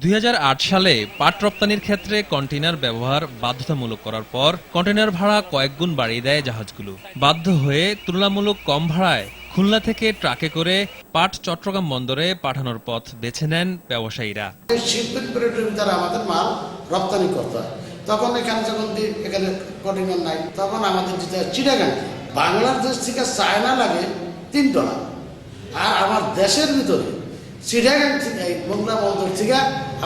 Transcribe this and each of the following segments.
দুই হাজার আট সালে পাট রপ্তানির ক্ষেত্রে কন্টেনার ব্যবহার বাধ্যতামূলক করার পর কন্টেনার ভাড়া কয়েক গুণ বাড়িয়ে দেয় জাহাজগুলো। বাধ্য হয়ে তুলনামূলক কম ভাড়ায় খুলনা থেকে ট্রাকে করে পাট চট্টগ্রাম বন্দরে পাঠানোর পথ বেছে নেন ব্যবসায়ীরা। আমাদের মাল রপ্তানি করতে তখন এখানে যখন এখানে কন্টেনার নাই, তখন আমাদের হয় বাংলাদেশ থেকে চায়না লাগে তিন ডলার। আর আমার দেশের ভিতরে এই মোংলা বন্দর থেকে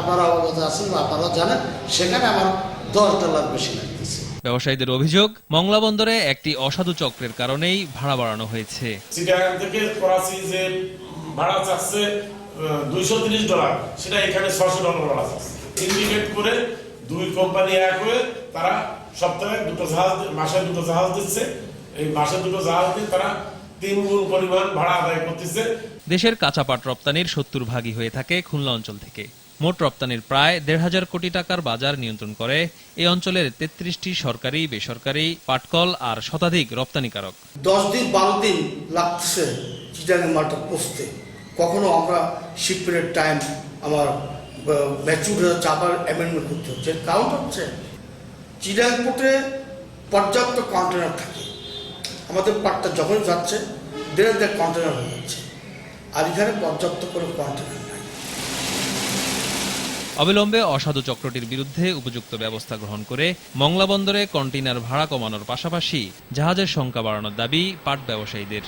আপনারা অবগত আছেন বা আপনারা জানেন সেখানে আমার দশ ডলার বেশি লাগতেছে। ব্যবসায়ীদের অভিযোগ মংলা বন্দরে একটি অসাধু চক্রের কারণেই ভাড়া বাড়ানো হয়েছে। চিটাগাং থেকে করাচি যে ভাড়া চাচ্ছে দুইশো তিরিশ ডলার সেটা এখানে ছশো ডলার ভাড়া চাচ্ছে। ইন্ডিকেট করে দুই কোম্পানি এক হয়ে তারা সপ্তাহে দুটো জাহাজ মাসে দুটো জাহাজ দিচ্ছে। এই মাসে দুটো জাহাজ দিয়ে তারা তিন গুণ পরিমাণ ভাড়া আদায় করতেছে। দেশের কাঁচা পাট রপ্তানির সত্তর ভাগই হয়ে থাকে খুলনা অঞ্চল থেকে। মোট রপ্তানির প্রায় দেড় হাজার কোটি টাকার বাজার নিয়ন্ত্রণ করে এই অঞ্চলের তেত্রিশটি সরকারি বেসরকারি পাটকল আর শতাধিক রপ্তানিকারক। দশ দিন বারো দিন লাগছে চিটাং মালটা পৌঁছতে। কখনো আমরা শিপের টাইম আমার ম্যাচুর আবার অ্যামেন্ডমেন্ট করতে হচ্ছে। কারণ হচ্ছে চিটাং পোর্টে পর্যাপ্ত কন্টেনার থাকে। আমাদের পাটটা যখন যাচ্ছে, দেড় দেড় কন্টেনার হয়ে যাচ্ছে। আর এখানে পর্যাপ্ত করে কন্টেনার অবিলম্বে অসাধু চক্রটির বিরুদ্ধে উপযুক্ত ব্যবস্থা গ্রহণ করে মংলা বন্দরে কন্টেইনার ভাড়া কমানোর পাশাপাশি জাহাজের সংখ্যা বাড়ানোর দাবি পাট ব্যবসায়ীদের।